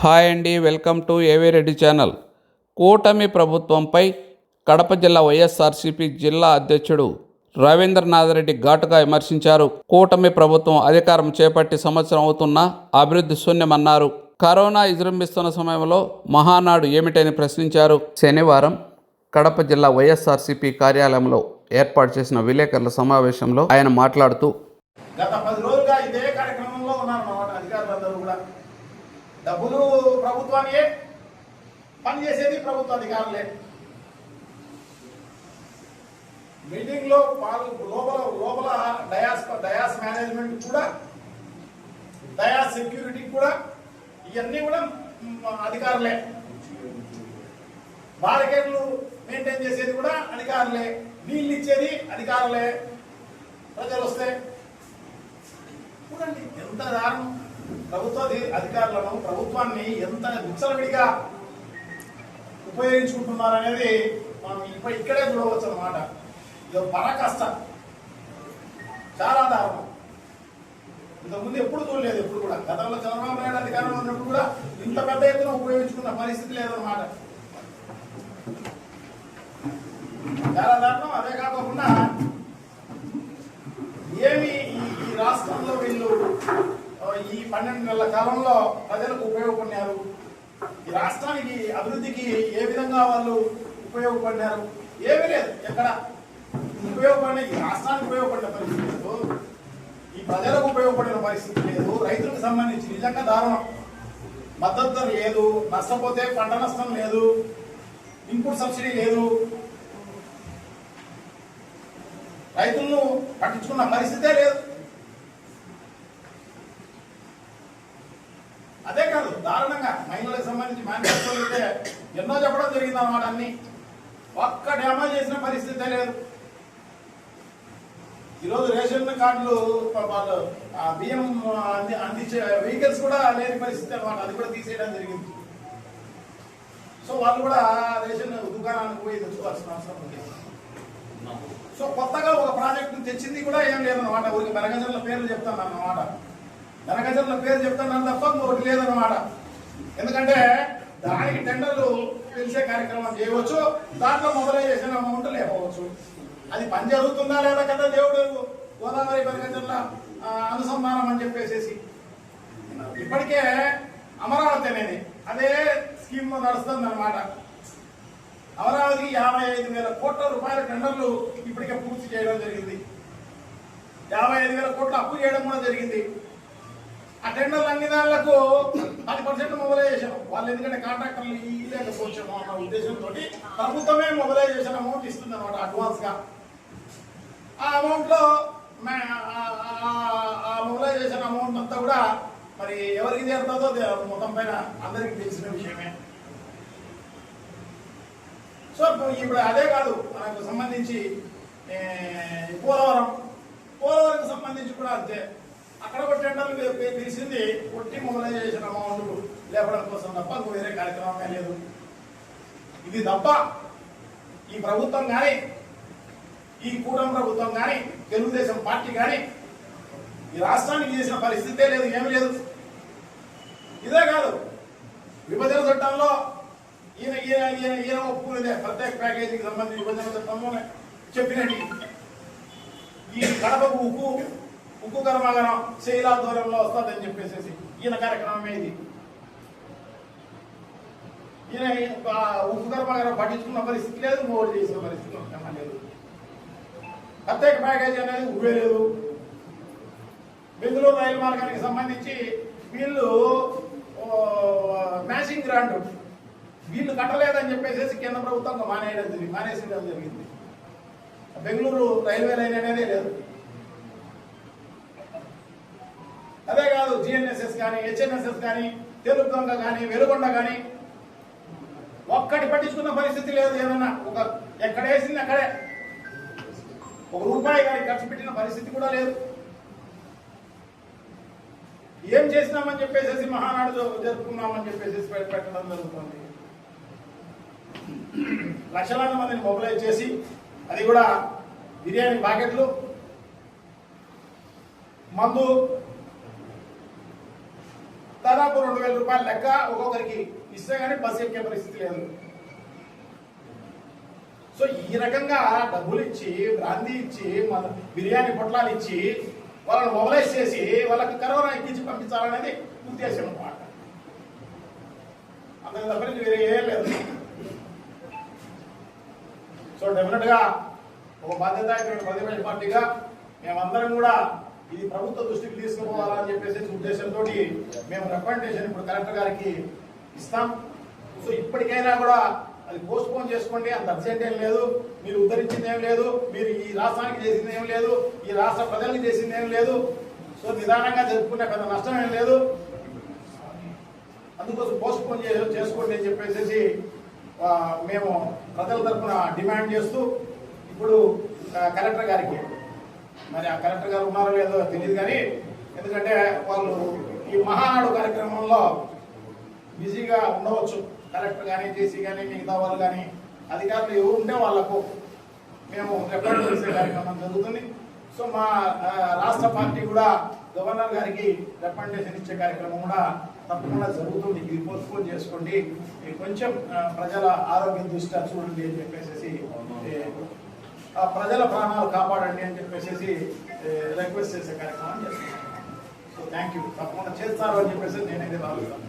Hi అండి welcome to AV Reddy channel. కూటమి ప్రభుత్వంపై కడప జిల్లా వైఎస్ఆర్సీపీ జిల్లా అధ్యక్షుడు రవీంద్రనాథ్ రెడ్డి ఘాటుగా విమర్శించారు. కూటమి ప్రభుత్వం అధికారం చేపట్టి సంవత్సరం అవుతున్నా అభివృద్ధి శూన్యమన్నారు. కరోనా విజృంభిస్తున్న సమయంలో మహానాడు ఏమిటని ప్రశ్నించారు. శనివారం కడప జిల్లా వైఎస్ఆర్సీపీ కార్యాలయంలో ఏర్పాటు చేసిన విలేకరుల సమావేశంలో ఆయన మాట్లాడుతూ గత పది రోజులుగా ఇదే కార్యక్రమంలో ఉన్నారు అన్నమాట అధికారులందరూ కూడా డబ్బులు ప్రభుత్వానికే పని చేసేది ప్రభుత్వ అధికారులే. మీటింగ్లో లోపల లోపల డయాస్ డయాస్ మేనేజ్మెంట్ కూడా డయాస్ సెక్యూరిటీ కూడా ఇవన్నీ కూడా అధికారులే. బారికేడ్లు మెయింటైన్ చేసేది కూడా అధికారులే. నీళ్ళు ఇచ్చేది అధికారులే. ప్రజలు వస్తే చూడండి ఎంత దారుణం. ప్రభుత్వ అధికారులను ప్రభుత్వాన్ని ఎంత విచ్చలవిడిగా ఉపయోగించుకుంటున్నారనేది మనం ఇప్పుడు ఇక్కడే చూడవచ్చు అన్నమాట ఇది పరాకాష్ట. చాలా దారుణం. ఇంతకుముందు ఎప్పుడు చూడలేదు ఎప్పుడు కూడా. గతంలో చంద్రబాబు నాయుడు అధికారంలో ఉన్నప్పుడు కూడా ఇంత పెద్ద ఎత్తున ఉపయోగించుకున్న పరిస్థితి లేదన్నమాట. చాలా దారుణం. అదే కాకుండా ఏమి ఈ- ఈ రాష్ట్రంలో వీళ్ళు ఈ పన్నెండు నెలల కాలంలో ప్రజలకు ఉపయోగపడినారు. ఈ రాష్ట్రానికి అభివృద్ధికి ఏ విధంగా వాళ్ళు ఉపయోగపడినారు? ఏమీ లేదు. ఎక్కడ ఉపయోగపడిన ఈ రాష్ట్రానికి ఉపయోగపడిన పరిస్థితి లేదు. ఈ ప్రజలకు ఉపయోగపడిన పరిస్థితి లేదు. రైతులకు సంబంధించి నిజంగా దారుణం. మద్దతు లేదు. నష్టపోతే పంట నష్టం లేదు. ఇన్పుట్ సబ్సిడీ లేదు. రైతులను పట్టించుకున్న పరిస్థితే లేదు అదే కాదు దారుణంగా మహిళలకు సంబంధించి మేనిఫెస్టోలు అయితే ఎన్నో చెప్పడం జరిగింది అన్నమాట అన్ని. ఒక్క డ్యామేజ్ చేసిన పరిస్థితి లేదు. ఈరోజు రేషన్ కార్డులు వాళ్ళు ఆ బియ్యం అంది అందించే వెహికల్స్ కూడా లేని పరిస్థితి అన్నమాట. అది కూడా తీసేయడం జరిగింది. సో వాళ్ళు కూడా రేషన్ దుకాణానికి పోయి తెచ్చుకోవాల్సిన అవసరం ఉంది. సో కొత్తగా ఒక ప్రాజెక్ట్ తెచ్చింది కూడా ఏం లేదన్నమాట ఊరికి బెనగజన్ల పేర్లు చెప్తాను అన్నమాట. బెనగజన్ల పేరు చెప్తాను తప్ప ఇంకొకటి లేదన్నమాట. ఎందుకంటే దానికి టెండర్లు పిలిచే కార్యక్రమం చేయవచ్చు. దాంట్లో మొబలైజేషన్ అమౌంట్ లేకపోవచ్చు. అది పని జరుగుతుందా లేదా కదా దేవుడు గోదావరి పరిగణల అనుసంధానం అని చెప్పేసేసి. ఇప్పటికే అమరావతి అనేది అదే స్కీమ్ నడుస్తుంది అనమాట అమరావతికి యాభై ఐదు వేల కోట్ల రూపాయల టెండర్లు ఇప్పటికే పూర్తి చేయడం జరిగింది. యాభై ఐదు వేల కోట్లు అప్పు చేయడం కూడా జరిగింది. ఆ అన్ని దానిలకు పది పర్సెంట్ మొబలైజేషన్. వాళ్ళు ఎందుకంటే కాంట్రాక్టర్లు ఇవ్వలేకపోవచ్చాము అన్న ఉద్దేశంతో ప్రభుత్వమే మొబలైజేషన్ అమౌంట్ ఇస్తుంది అనమాట అడ్వాన్స్గా ఆ అమౌంట్లో మే- ఆ- ఆ- అమౌంట్ అంతా కూడా మరి ఎవరికి చేరుతుందో మొత్తం పైన అందరికి తెలిసిన విషయమే. సో ఇప్పుడు- అదే కాదు మనకు సంబంధించి పోలవరం. పోలవరం సంబంధించి కూడా అంతే. అక్కడ ఒక టెండర్లు పిలిచింది కొట్టి మొబలైజేషన్ అమౌంట్ లేపడం కోసం తప్ప వేరే కార్యక్రమమే లేదు. ఇది తప్ప ఈ ప్రభుత్వం కానీ ఈ కూటమి ప్రభుత్వం కానీ తెలుగుదేశం పార్టీ కానీ ఈ రాష్ట్రానికి చేసిన పరిస్థితే లేదు ఏమీ లేదు. ఇదే కాదు విభజన చట్టంలో ఈయన ఈయన ఈయన ఈయన ఒప్పుకునేదే ప్రత్యేక ప్యాకేజీకి సంబంధించి విభజన చట్టంలోనే చెప్పినట్టు. ఈ కడపకు ఉప్పు ఉక్కు కర్మాగారం శైలాధ్వర్యంలో వస్తుంది వస్తుందని చెప్పేసి ఈయన కార్యక్రమమే ఇది. ఈయన ఉక్కు కర్మాగారం పట్టించుకున్న పరిస్థితి లేదు ఓటు చేసిన పరిస్థితి కన్నా లేదు. ప్రత్యేక ప్యాకేజీ అనేది ఊరే లేదు బెంగళూరు రైలు మార్గానికి సంబంధించి వీళ్ళు మ్యాచింగ్ గ్రాంట్ వీళ్ళు కట్టలేదని చెప్పేసి కేంద్ర ప్రభుత్వం మానేయడం జరిగింది మానేసేయడం జరిగింది. బెంగళూరు రైల్వే లైన్ అనేది లేదు. జిఎన్ఎస్ఎస్ కానీ హెచ్ఎన్ఎస్ఎస్ కానీ తెలుగుగంగ కానీ వెలుగొండ కానీ ఒక్కటి పట్టించుకున్న పరిస్థితి లేదు ఏదన్నా ఒక ఎక్కడ వేసింది అక్కడే. ఒక రూపాయి కానీ ఖర్చు పెట్టిన పరిస్థితి కూడా లేదు. ఏం చేసినామని చెప్పేసి మహానాడు జరుపుకున్నామని చెప్పేసి పెట్టడం జరుగుతుంది. లక్షలాది మందిని మొబిలైజ్ చేసి అది కూడా బిర్యానీ ప్యాకెట్లు మందు దాదాపు రెండు వేల రూపాయల లెక్క ఒక్కొక్కరికి ఇస్తే కానీ బస్సు ఎక్కే పరిస్థితి లేదు. సో ఈ రకంగా డబ్బులు ఇచ్చి బ్రాంతి ఇచ్చి మన బిర్యానీ పొట్లాలు ఇచ్చి వాళ్ళని మొబలైజ్ చేసి వాళ్ళకి కరోనా ఎక్కించి పంపించాలనేది ఉద్దేశం అన్నమాట. అంతకు తప్పని వేరే ఏం లేదు. సో డెఫినెట్గా ఒక బాధ్యత ప్రతిపక్ష పార్టీగా మేమందరం కూడా ఇది ప్రభుత్వ దృష్టికి తీసుకుపోవాలని చెప్పేసి ఉద్దేశంతో మేము రికమెండేషన్ ఇప్పుడు కలెక్టర్ గారికి ఇస్తాం. సో ఇప్పటికైనా కూడా అది పోస్ట్ పోన్ చేసుకోండి అంత అర్జెంట్ ఏం లేదు. మీరు ఉద్ధరించింది ఏం లేదు. మీరు ఈ రాష్ట్రానికి చేసింది ఏం లేదు. ఈ రాష్ట్ర ప్రజలకు చేసింది ఏం లేదు. సో నిదానంగా జరుపుకునే పెద్ద నష్టం ఏం లేదు. అందుకోసం పోస్ట్ పోన్ చేసుకోండి అని చెప్పేసి మేము ప్రజల తరఫున డిమాండ్ చేస్తూ ఇప్పుడు కలెక్టర్ గారికి మరి ఆ కలెక్టర్ గారు ఉన్నారో లేదో తెలియదు కానీ ఎందుకంటే వాళ్ళు ఈ మహానాడు కార్యక్రమంలో బిజీగా ఉండవచ్చు. కలెక్టర్ కానీ జేసీ కానీ మిగతా వాళ్ళు కానీ అధికారులు ఎవరు ఉంటే వాళ్ళకు మేము రిపోర్ట్ చేసే కార్యక్రమం జరుగుతుంది. సో మా రాష్ట్ర పార్టీ కూడా గవర్నర్ గారికి రికమెండేషన్ ఇచ్చే కార్యక్రమం కూడా తప్పకుండా జరుగుతుంది. ఇది పోస్ట్పోన్ చేసుకోండి. కొంచెం ప్రజల ఆరోగ్యం దృష్ట్యా చూడండి అని చెప్పేసి ఆ ప్రజల ప్రాణాలు కాపాడండి అని చెప్పేసి రిక్వెస్ట్ చేసే కార్యక్రమం చేస్తున్నాను. సో థ్యాంక్ యూ తప్పకుండా చేస్తారు అని చెప్పేసి నేనైతే భావిస్తాను